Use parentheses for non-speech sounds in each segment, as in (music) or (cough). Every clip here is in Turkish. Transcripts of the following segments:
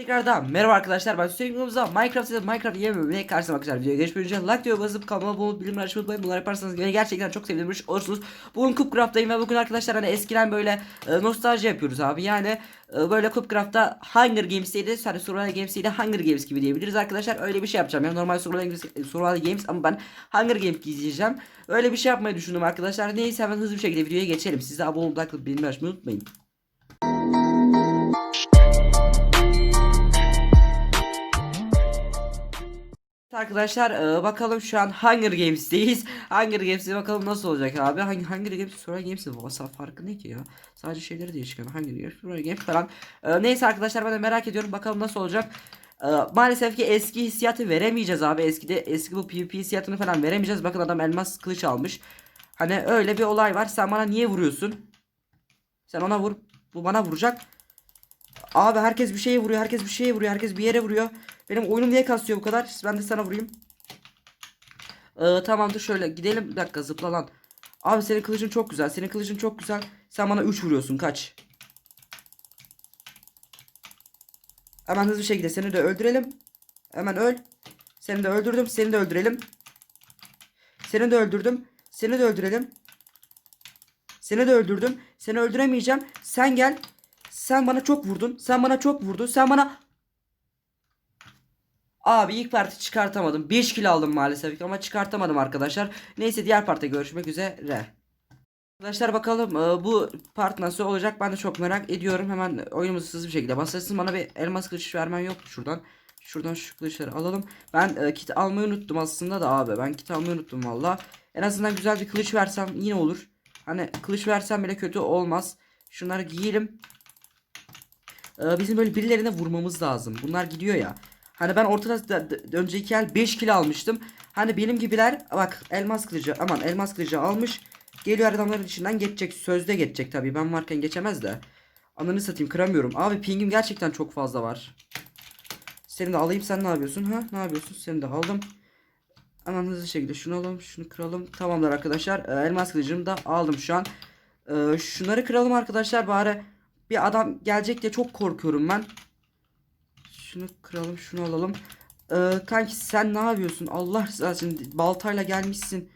Tekrardan merhaba arkadaşlar ben Hüseyin Yılmaz'a Minecraft ile Minecraft yeni bölümüne karşısına arkadaşlar. Videoya geçmeden önce like diyor basıp kanalıma abone olup bildirimleri açmayı unutmayın. Bunları yaparsanız beni gerçekten çok sevinirmiş olursunuz. Bugün Cupcraft'tayım ve bugün arkadaşlar hani eskiden böyle e, nostalji yapıyoruz abi. Yani e, böyle Cupcraft'ta Hunger Games'teydi hani Survival Games'teydi Hunger Games gibi diyebiliriz. Arkadaşlar öyle bir şey yapacağım yani normal Survival Games, Survival Games ama ben Hunger Games gizleyeceğim öyle bir şey yapmayı düşündüm arkadaşlar. Neyse hemen hızlı bir şekilde videoya geçelim. Siz de abone olup like bildirimleri açmayı unutmayın Arkadaşlar e, bakalım şu an Hunger Games'teyiz. Hunger Games'te bakalım nasıl olacak abi. Hangi Hunger Games sonra Games'in vasa farkı ne ki ya? Sadece şeyleri değişik Hunger Games sonra Games falan. E, neyse arkadaşlar ben de merak ediyorum bakalım nasıl olacak. E, maalesef ki eski hissiyatı veremeyeceğiz abi. Eskide eski bu PvP hissiyatını falan veremeyeceğiz. Bakın adam elmas kılıç almış. Hani öyle bir olay var. Sen bana niye vuruyorsun? Sen ona vur. Bu bana vuracak. Abi herkes bir şeye vuruyor. Herkes bir şeye vuruyor. Herkes bir yere vuruyor. Benim oyunum niye kasıyor bu kadar? Ben de sana vurayım. Ee, tamamdır şöyle gidelim. Bir dakika zıpla lan. Abi senin kılıcın çok güzel. Senin kılıcın çok güzel. Sen bana 3 vuruyorsun. Kaç. Hemen hızlı bir şekilde seni de öldürelim. Hemen öl. Seni de öldürdüm. Seni de öldürelim. Seni de öldürdüm. Seni de öldürelim. Seni de öldürdüm. Seni öldüremeyeceğim. Sen gel. Sen bana çok vurdun. Sen bana çok vurdun. Sen bana Abi ilk parti çıkartamadım. 5 kill aldım maalesef ama çıkartamadım arkadaşlar. Neyse diğer partta görüşmek üzere. Arkadaşlar bakalım e, bu part nasıl olacak ben de çok merak ediyorum. Hemen oyunumuzu hızlı bir şekilde başlasın. Bana bir elmas kılıç vermen yok şuradan? Şuradan şu kılıçları alalım. Ben e, kit almayı unuttum aslında da abi. Ben kit almayı unuttum valla. En azından güzel bir kılıç versem yine olur. Hani kılıç versem bile kötü olmaz. Şunları giyelim. E, bizim böyle birilerine vurmamız lazım. Bunlar gidiyor ya. Hani ben ortada da- da- önceki el 5 kilo almıştım. Hani benim gibiler bak elmas kılıcı aman elmas kılıcı almış. Geliyor adamların içinden geçecek. Sözde geçecek tabii. Ben varken geçemez de. Ananı satayım kıramıyorum. Abi pingim gerçekten çok fazla var. Seni de alayım. Sen ne yapıyorsun? Ha? Ne yapıyorsun? Seni de aldım. Hemen hızlı şekilde şunu alalım. Şunu kıralım. Tamamdır arkadaşlar. Ee, elmas kılıcımı da aldım şu an. Ee, şunları kıralım arkadaşlar. Bari bir adam gelecek diye çok korkuyorum ben. Şunu kıralım şunu alalım. Ee, kanki sen ne yapıyorsun? Allah rızası baltayla gelmişsin.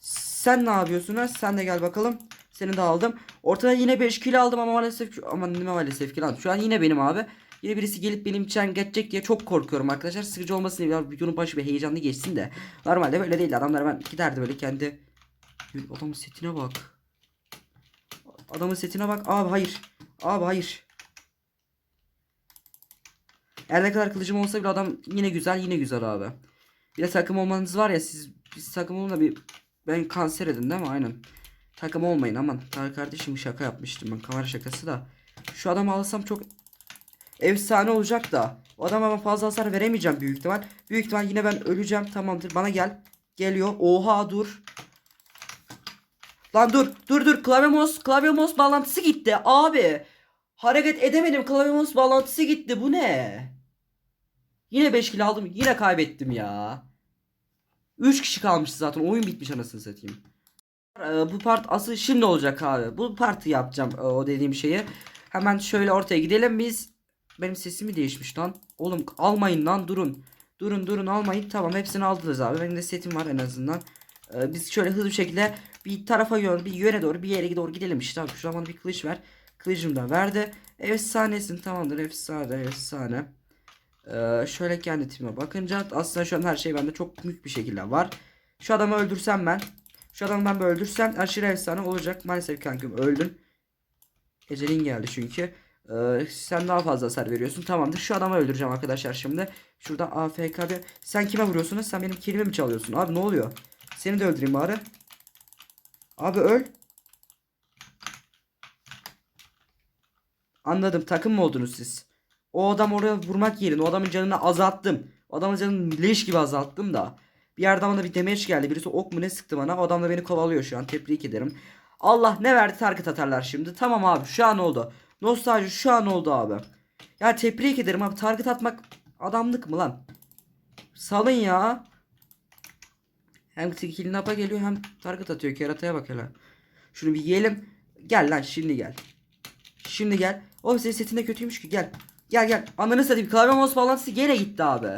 Sen ne yapıyorsun? Ha? Sen de gel bakalım. Seni de aldım. Ortada yine 5 kilo aldım ama maalesef aman ne maalesef ki lan. Şu an yine benim abi. Yine birisi gelip benim için geçecek diye çok korkuyorum arkadaşlar. Sıkıcı olmasın diye biraz videonun başı bir heyecanlı geçsin de. Normalde böyle değil. Adamlar ben giderdi böyle kendi. Adamın setine bak. Adamın setine bak. Abi hayır. Abi hayır. Her ne kadar kılıcım olsa bile adam yine güzel yine güzel abi. Bir de takım olmanız var ya siz biz takım olun da bir ben kanser edin değil mi? Aynen. Takım olmayın aman. Kardeşim şaka yapmıştım ben kamera şakası da. Şu adamı alsam çok efsane olacak da. O adama ben fazla hasar veremeyeceğim büyük ihtimal. Büyük ihtimal yine ben öleceğim tamamdır bana gel. Geliyor. Oha dur. Lan dur dur dur klavye mouse klavye mouse bağlantısı gitti abi. Hareket edemedim klavye mouse bağlantısı gitti bu ne? Yine 5 kill aldım yine kaybettim ya. 3 kişi kalmış zaten oyun bitmiş anasını satayım. Ee, bu part asıl şimdi olacak abi. Bu partı yapacağım e, o dediğim şeyi. Hemen şöyle ortaya gidelim biz. Benim sesimi değişmiş lan. Oğlum almayın lan durun. Durun durun almayın. Tamam hepsini aldınız abi. Benim de setim var en azından. Ee, biz şöyle hızlı bir şekilde bir tarafa yön, bir yöne doğru bir yere doğru gidelim işte. Abi şu an bir kılıç ver. Kılıcım da verdi. Efsanesin tamamdır efsane efsane. Ee, şöyle kendi tipime bakınca aslında şu an her şey bende çok büyük bir şekilde var. Şu adamı öldürsem ben. Şu adamı ben bir öldürsem aşırı efsane olacak. Maalesef kankim öldün. Ecelin geldi çünkü. Ee, sen daha fazla hasar veriyorsun. Tamamdır. Şu adamı öldüreceğim arkadaşlar şimdi. Şurada AFK bir... Sen kime vuruyorsun? Sen benim kilimi mi çalıyorsun? Abi ne oluyor? Seni de öldüreyim bari. Abi öl. Anladım. Takım mı oldunuz siz? O adam oraya vurmak yerine o adamın canını azalttım. O adamın canını leş gibi azalttım da. Bir yerden bana bir damage geldi. Birisi ok mu ne sıktı bana. O adam da beni kovalıyor şu an. Tebrik ederim. Allah ne verdi target atarlar şimdi. Tamam abi şu an oldu. Nostalji şu an oldu abi. Ya tebrik ederim abi. Target atmak adamlık mı lan? Salın ya. Hem kill napa geliyor hem target atıyor. Kerataya bak hele. Şunu bir yiyelim. Gel lan şimdi gel. Şimdi gel. Oğlum senin setin de kötüymüş ki gel. Gel gel. Ananı satayım. Mouse bağlantısı gene gitti abi.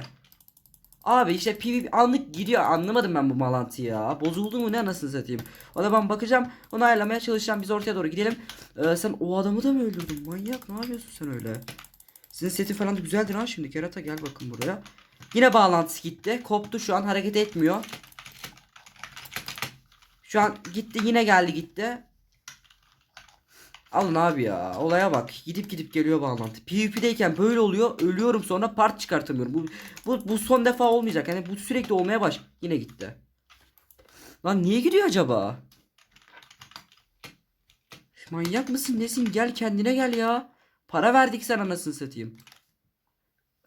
Abi işte PvP anlık gidiyor. Anlamadım ben bu bağlantıyı ya. Bozuldu mu ne anasını satayım. Ona ben bakacağım. Onu ayarlamaya çalışacağım. Biz ortaya doğru gidelim. Ee, sen o adamı da mı öldürdün? Manyak ne yapıyorsun sen öyle? Sizin seti falan da güzeldir ha şimdi. Kerata gel bakın buraya. Yine bağlantısı gitti. Koptu şu an hareket etmiyor. Şu an gitti yine geldi gitti. Alın abi ya. Olaya bak. Gidip gidip geliyor bağlantı. PvP'deyken böyle oluyor. Ölüyorum sonra part çıkartamıyorum. Bu bu, bu son defa olmayacak. Yani bu sürekli olmaya baş. Yine gitti. Lan niye gidiyor acaba? Manyak mısın nesin? Gel kendine gel ya. Para verdik sen anasını satayım.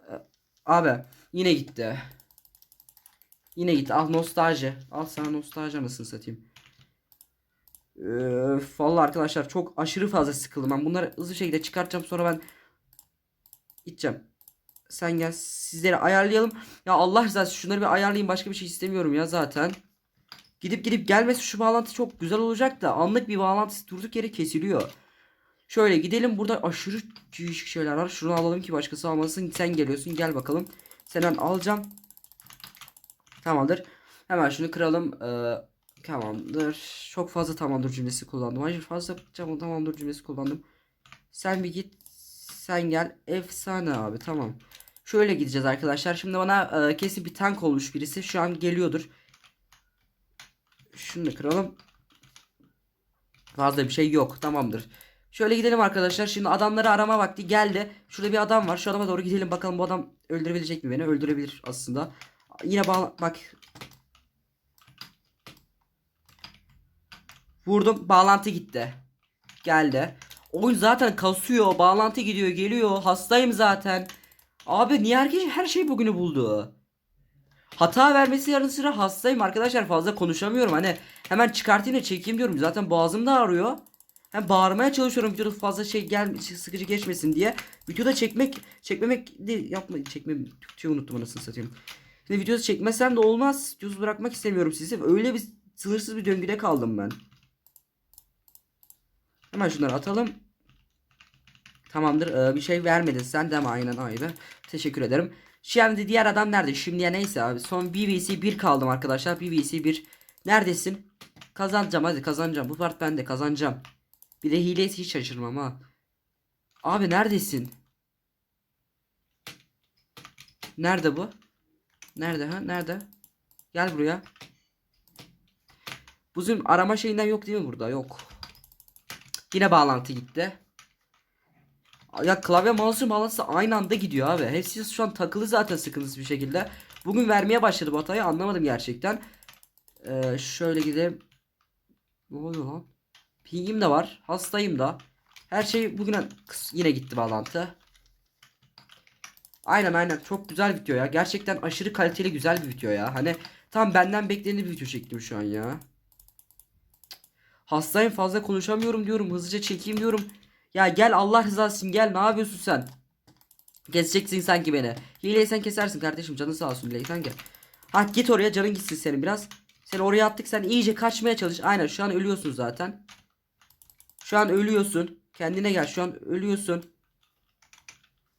Ee, Abi yine gitti. Yine gitti. Al nostalji. Al sana nostalji anasını satayım. Öf, vallahi arkadaşlar çok aşırı fazla sıkıldım. Ben bunları hızlı şekilde çıkartacağım sonra ben gideceğim. Sen gel sizleri ayarlayalım. Ya Allah rızası şunları bir ayarlayayım başka bir şey istemiyorum ya zaten. Gidip gidip gelmesi şu bağlantı çok güzel olacak da anlık bir bağlantı durduk yere kesiliyor. Şöyle gidelim burada aşırı değişik şeyler var. Şunu alalım ki başkası almasın. Sen geliyorsun gel bakalım. Senden alacağım. Tamamdır. Hemen şunu kıralım. Ee, tamamdır. Çok fazla tamamdır cümlesi kullandım. Hayır fazla tamam, tamamdır cümlesi kullandım. Sen bir git. Sen gel. Efsane abi tamam. Şöyle gideceğiz arkadaşlar. Şimdi bana e, kesin bir tank olmuş birisi. Şu an geliyordur. Şunu da kıralım. Fazla bir şey yok. Tamamdır. Şöyle gidelim arkadaşlar. Şimdi adamları arama vakti geldi. Şurada bir adam var. Şu adama doğru gidelim bakalım bu adam öldürebilecek mi beni? Öldürebilir aslında. Yine bak. Vurdum. Bağlantı gitti. Geldi. Oyun zaten kasıyor. Bağlantı gidiyor, geliyor. Hastayım zaten. Abi niye herkes her şey bugünü buldu? Hata vermesi yanı sıra hastayım arkadaşlar fazla konuşamıyorum. Hani hemen çıkartayım da çekeyim diyorum. Zaten boğazım da ağrıyor. Hem bağırmaya çalışıyorum videoda fazla şey gel sıkıcı geçmesin diye. Videoda çekmek çekmemek değil yapma çekme Türkçeyi unuttum anasını satayım. Şimdi videoda çekmesem de olmaz. Videosu bırakmak istemiyorum sizi. Öyle bir sınırsız bir döngüde kaldım ben. Hemen şunları atalım. Tamamdır. Ee, bir şey vermedin sen de mi aynen aynı. Teşekkür ederim. Şimdi diğer adam nerede? Şimdiye neyse abi. Son BVC 1 kaldım arkadaşlar. BVC 1. Neredesin? Kazanacağım hadi kazanacağım. Bu part bende kazanacağım. Bir de hilesi hiç şaşırmam ha. Abi neredesin? Nerede bu? Nerede ha? Nerede? Gel buraya. Bizim arama şeyinden yok değil mi burada? Yok. Yine bağlantı gitti. Ya klavye mouse'un bağlantısı aynı anda gidiyor abi. Hepsi şu an takılı zaten sıkıntısız bir şekilde. Bugün vermeye başladı bu hatayı anlamadım gerçekten. Ee, şöyle gidelim. Ne oluyor lan? Pingim de var. Hastayım da. Her şey bugüne kıs- yine gitti bağlantı. Aynen aynen çok güzel video ya. Gerçekten aşırı kaliteli güzel bir video ya. Hani tam benden beklediğim bir video çektim şu an ya. Hastayım fazla konuşamıyorum diyorum. Hızlıca çekeyim diyorum. Ya gel Allah rızası için gel. Ne yapıyorsun sen? Keseceksin sanki beni. Hileyi sen kesersin kardeşim. Canın sağ olsun hileyi sen gel. Ha git oraya canın gitsin senin biraz. Seni oraya attık sen iyice kaçmaya çalış. Aynen şu an ölüyorsun zaten. Şu an ölüyorsun. Kendine gel şu an ölüyorsun.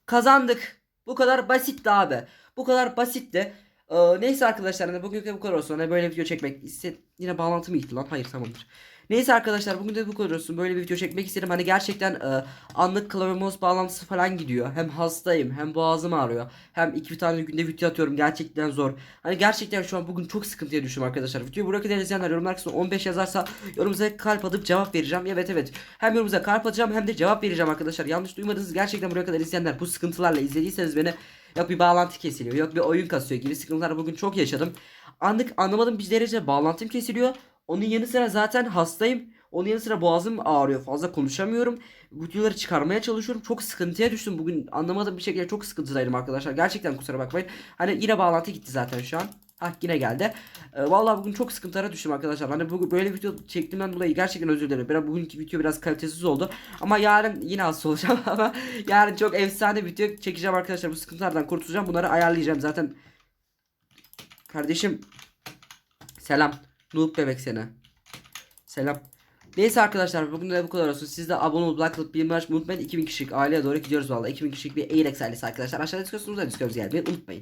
Kazandık. Bu kadar basitti abi. Bu kadar basitti. Ee, neyse arkadaşlar hani bugün bu kadar olsun. Hani böyle video çekmek iste yine bağlantı mı gitti lan? Hayır tamamdır. Neyse arkadaşlar bugün de bu kadar olsun. Böyle bir video çekmek istedim. Hani gerçekten e, anlık klavye bağlantısı falan gidiyor. Hem hastayım hem boğazım ağrıyor. Hem iki tane günde video atıyorum. Gerçekten zor. Hani gerçekten şu an bugün çok sıkıntıya düştüm arkadaşlar. Videoyu kadar izleyenler yorumlar kısmına 15 yazarsa yorumunuza kalp atıp cevap vereceğim. Evet evet. Hem yorumunuza kalp atacağım hem de cevap vereceğim arkadaşlar. Yanlış duymadınız. Gerçekten buraya kadar izleyenler bu sıkıntılarla izlediyseniz beni yok bir bağlantı kesiliyor. Yok bir oyun kasıyor gibi sıkıntılar bugün çok yaşadım. Anlık anlamadım bir derece bağlantım kesiliyor. Onun yanı sıra zaten hastayım. Onun yanı sıra boğazım ağrıyor. Fazla konuşamıyorum. Videoları çıkarmaya çalışıyorum. Çok sıkıntıya düştüm. Bugün anlamadığım bir şekilde çok sıkıntıdaydım arkadaşlar. Gerçekten kusura bakmayın. Hani yine bağlantı gitti zaten şu an. Hah yine geldi. Ee, vallahi bugün çok sıkıntılara düştüm arkadaşlar. Hani bugün böyle video çektiğimden dolayı gerçekten özür dilerim. Ben bugünkü video biraz kalitesiz oldu. Ama yarın yine hasta olacağım (laughs) ama yarın çok efsane video çekeceğim arkadaşlar. Bu sıkıntılardan kurtulacağım. Bunları ayarlayacağım. Zaten kardeşim selam. Noob bebek seni. Selam. Neyse arkadaşlar bugün de bu kadar olsun. Siz de abone olup like atıp açmayı unutmayın. 2000 kişilik aileye doğru gidiyoruz vallahi. 2000 kişilik bir Ailex ailesi arkadaşlar. Aşağıda Discord'umuzda Discord'umuza gelmeyi unutmayın.